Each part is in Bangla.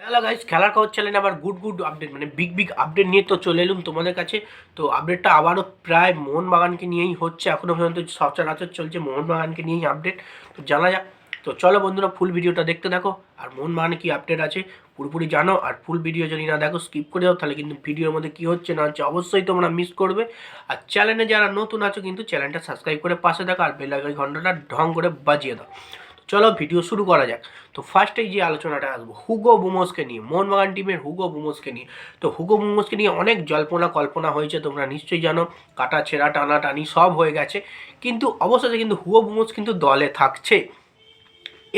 হ্যালো গাইস খেলার খবর চ্যানেলে আবার গুড গুড আপডেট মানে বিগ বিগ আপডেট নিয়ে তো চলে এলুম তোমাদের কাছে। তো আপডেটটা আবারও প্রায় মোহনবাগানকে নিয়েই হচ্ছে এখনও পর্যন্ত সচরাচর চলছে মোহনবাগানকে নিয়েই আপডেট তো জানা যাক। তো চলো বন্ধুরা ফুল ভিডিওটা দেখতে দেখো আর মোহনবাগানে কী আপডেট আছে, পুরোপুরি জানো। আর ফুল ভিডিও যদি না দেখো স্কিপ করে দাও তাহলে কিন্তু ভিডিওর মধ্যে কী হচ্ছে না হচ্ছে অবশ্যই তোমরা মিস করবে। আর চ্যানেলে যারা নতুন আছো, কিন্তু চ্যানেলটা সাবস্ক্রাইব করে পাশে দেখো আর বেলাগাই ঘন্টাটা ঢং করে বাজিয়ে দাও। চলো ভিডিও শুরু করা যাক। তো ফার্স্টেই যে আলোচনাটা আসব হুগো বুমোসকে নিয়ে মোহনবাগান টিমের হুগো বুমোসকে নিয়ে। তো হুগো বুমোসকে নিয়ে অনেক জল্পনা কল্পনা হয়েছে, তোমরা নিশ্চয়ই জানো, কাটা ছেঁড়া টানা টানি সব হয়ে গেছে। কিন্তু অবশেষে কিন্তু হুগো বুমোস কিন্তু দলে থাকছে।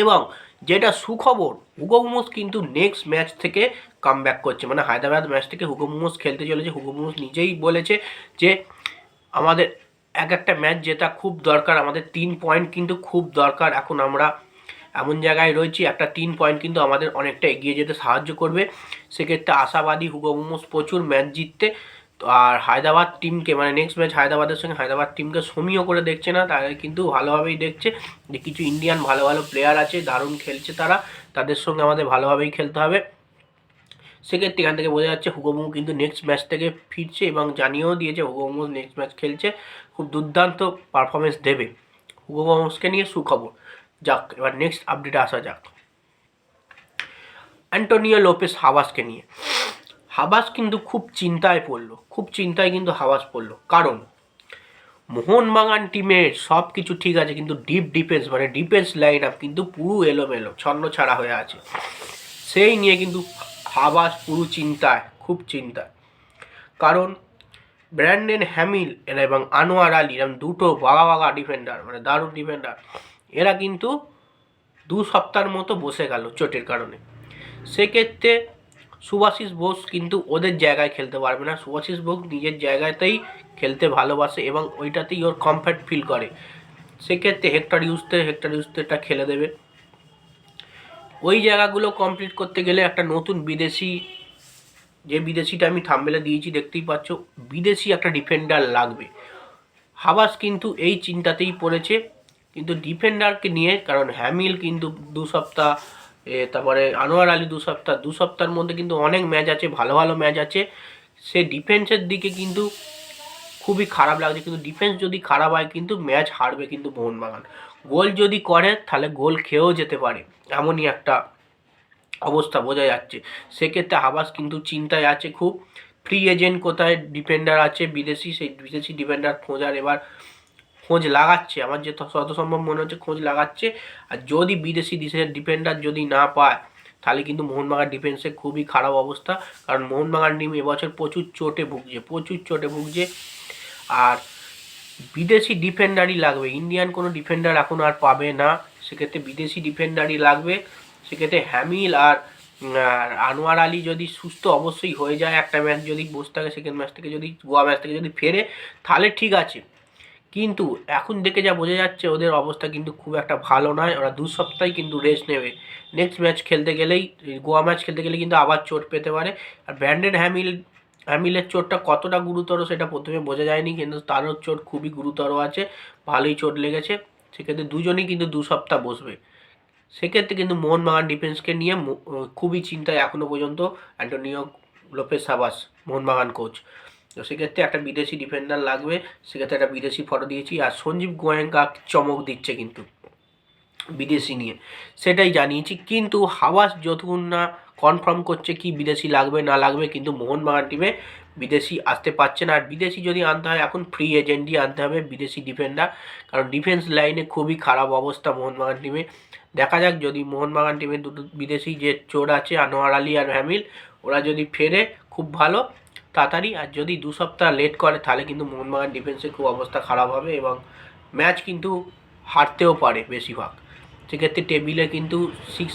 এবং যেটা সুখবর হুগো বুমোস কিন্তু নেক্সট ম্যাচ থেকে কাম করছে। মানে হায়দ্রাবাদ ম্যাচ থেকে হুগো বুমোস খেলতে চলেছে। হুগো বুমোস নিজেই বলেছে যে, আমাদের এক একটা ম্যাচ জেতা খুব দরকার, আমাদের তিন পয়েন্ট কিন্তু খুব দরকার। এখন আমরা এমন জায়গায় রয়েছি, একটা তিন পয়েন্ট কিন্তু আমাদের অনেকটা এগিয়ে যেতে সাহায্য করবে। সেক্ষেত্রে আশাবাদী হুগো মোমোস প্রচুর ম্যাচ জিততে। তো আর হায়দ্রাবাদ টিমকে মানে নেক্সট ম্যাচ হায়দ্রাবাদের সঙ্গে হায়দ্রাবাদ টিমকে সমীহ করে দেখছে না তাদের কিন্তু ভালোভাবেই দেখছে যে কিছু ইন্ডিয়ান ভালো ভালো প্লেয়ার আছে, দারুণ খেলছে তারা, তাদের সঙ্গে আমাদের ভালোভাবেই খেলতে হবে। সেক্ষেত্রে এখান থেকে বোঝা যাচ্ছে হুগোমু কিন্তু নেক্সট ম্যাচ থেকে ফিরছে এবং জানিয়েও দিয়েছে হুগোমু নেক্সট ম্যাচ খেলছে, খুব দুর্দান্ত পারফরমেন্স দেবে। হুগোমুসকে নিয়ে সুখবর। যাক, এবার নেক্সট আপডেটে আসা যাক। অ্যান্টোনিও লোপেস হাবাসকে নিয়ে। হাবাস কিন্তু খুব চিন্তায় পড়ল, খুব চিন্তায় কিন্তু হাবাস পড়ল। কারণ মোহনবাগান টিমের সব কিছু ঠিক আছে, কিন্তু ডিপ ডিফেন্স মানে ডিফেন্স লাইন আপ কিন্তু পুরো এলোমেলো, ছন্ন ছাড়া হয়ে আছে। সেই নিয়ে কিন্তু হাবাস পুরো চিন্তায়, খুব চিন্তায়। কারণ ব্র্যান্ডেন হ্যামিল এরা এবং আনোয়ার আলী এরকম দুটো বাগা বাগা ডিফেন্ডার মানে দারুণ ডিফেন্ডার এরা কিন্তু দু সপ্তাহের মতো বসে গেল চোটের কারণে। সেক্ষেত্রে সুভাষিস বোস কিন্তু ওদের জায়গায় খেলতে পারবে না। সুভাষিস বোস নিজের জায়গাতেই খেলতে ভালোবাসে এবং ওইটাতেই ওর কমফর্ট ফিল করে। সেক্ষেত্রে হেক্টর ইউজতে হেক্টর ইউজতে এটা খেলে দেবে। ওই জায়গাগুলো কমপ্লিট করতে গেলে একটা নতুন বিদেশি, যে বিদেশিটা আমি থামবেলে দিয়েছি, দেখতেই পাচ্ছ, বিদেশি একটা ডিফেন্ডার লাগবে। হাবাস কিন্তু এই চিন্তাতেই পড়েছে, কিন্তু ডিফেন্ডারকে নিয়ে, কারণ হ্যামিল কিন্তু দু সপ্তাহ তারপরে আনোয়ার আলী দু সপ্তাহ, দু সপ্তাহের মধ্যে কিন্তু অনেক ম্যাচ আছে, ভালো ভালো ম্যাচ আছে। সে ডিফেন্সের দিকে কিন্তু খুবই খারাপ লাগছে, কিন্তু ডিফেন্স যদি খারাপ হয়, কিন্তু ম্যাচ হারবে কিন্তু মোহনবাগান। গোল যদি করে, তাহলে গোল খেয়েও যেতে পারে। এমনই একটা অবস্থা বোঝা যাচ্ছে। সেক্ষেত্রে হাবাস কিন্তু চিন্তায় আছে খুব। ফ্রি এজেন্ট কোথায় ডিফেন্ডার আছে? বিদেশি, সেই বিদেশি ডিফেন্ডার খোঁজার এবার খোঁজ লাগাচ্ছে। আমার যে যত সম্ভব মনে হচ্ছে খোঁজ লাগাচ্ছে। আর যদি বিদেশি দেশের ডিফেন্ডার যদি না পায়, তাহলে কিন্তু মোহনবাগান ডিফেন্সে খুবই খারাপ অবস্থা। কারণ মোহনবাগান টিম এবছর প্রচুর চোটে ভুগছে, প্রচুর চোটে ভুগছে। আর বিদেশি ডিফেন্ডারই লাগবে। ইন্ডিয়ান কোনো ডিফেন্ডার এখন আর পাবে না। সেক্ষেত্রে বিদেশি ডিফেন্ডারই লাগবে। সেক্ষেত্রে হ্যামিল আর আনোয়ার আলী যদি সুস্থ অবশ্যই হয়ে যায় একটা ম্যাচ যদি বসে থাকে সেকেন্ড ম্যাচ থেকে যদি, গোয়া ম্যাচ থেকে যদি ফেরে, তাহলে ঠিক আছে। কিন্তু এখন দেখে যা বোঝা যাচ্ছে, ওদের অবস্থা কিন্তু খুব একটা ভালো নয়। ওরা দু সপ্তাহে কিন্তু রেস্ট নেবে। নেক্সট ম্যাচ খেলতে গেলেই, গোয়া ম্যাচ খেলতে গেলে কিন্তু আবার চোট পেতে পারে। আর ব্র্যান্ডেন হ্যামিল হ্যামিলের চোটটা কতটা গুরুতর সেটা প্রথমে বোঝা যায়নি, কিন্তু তারও চোট খুবই গুরুতর আছে, ভালোই চোট লেগেছে। সেক্ষেত্রে দুজনেই কিন্তু দু সপ্তাহ বসবে। সেক্ষেত্রে কিন্তু মোহনবাগান ডিফেন্সকে নিয়ে খুবই চিন্তায় এখনও পর্যন্ত অ্যান্টোনিও লোপেস সাবাস, মোহনবাগান কোচ তো সেক্ষেত্রে একটা বিদেশি ডিফেন্ডার লাগবে, সেক্ষেত্রে একটা বিদেশি ফটো দিয়েছি, আর সঞ্জীব গোয়েঙ্কা চমক দিচ্ছে কিন্তু বিদেশি নিয়ে। সেটাই জানিয়েছি, কিন্তু হাওয়াস যতক্ষণ না কনফার্ম করছে কি বিদেশি লাগবে, না লাগবে, কিন্তু মোহনবাগান টিমে বিদেশি আসতে পারছে না। আর বিদেশি যদি আনতে হয়, এখন ফ্রি এজেন্টই আনতে হবে বিদেশি ডিফেন্ডার কারণ ডিফেন্স লাইনে খুবই খারাপ অবস্থা মোহনবাগান টিমে দেখা যাক যদি মোহনবাগান টিমে দুটো বিদেশি যে চোর আছে, আনোয়ার আলী আর হ্যামিল ওরা যদি ফেরে, খুব ভালো, তাড়াতাড়ি। আর যদি দু সপ্তাহ লেট করে, তাহলে কিন্তু মোহনবাগান ডিফেন্সের খুব অবস্থা খারাপ হবে এবং ম্যাচ কিন্তু হারতেও পারে বেশিরভাগ। সেক্ষেত্রে টেবিলে কিন্তু সিক্স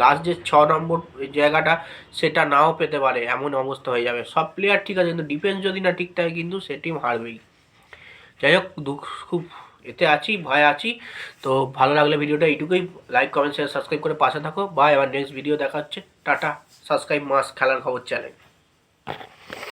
লাস্ট যে ছ নম্বর জায়গাটা, সেটা নাও পেতে পারে, এমন অবস্থা হয়ে যাবে। সব প্লেয়ার ঠিক আছে, কিন্তু ডিফেন্স যদি না ঠিক থাকে, কিন্তু সে টিম হারবেই। যাই হোক, দুঃখ, খুব এতে আছি, ভয় আছি, তো ভালো লাগলে ভিডিওটা এইটুকুই। লাইক কমেন্ট শেয়ার সাবস্ক্রাইব করে পাশে থাকো। বা এবার নেক্সট ভিডিও দেখা হচ্ছে। টাটা সাবস্ক্রাইব মাস খেলার খবর চ্যানেল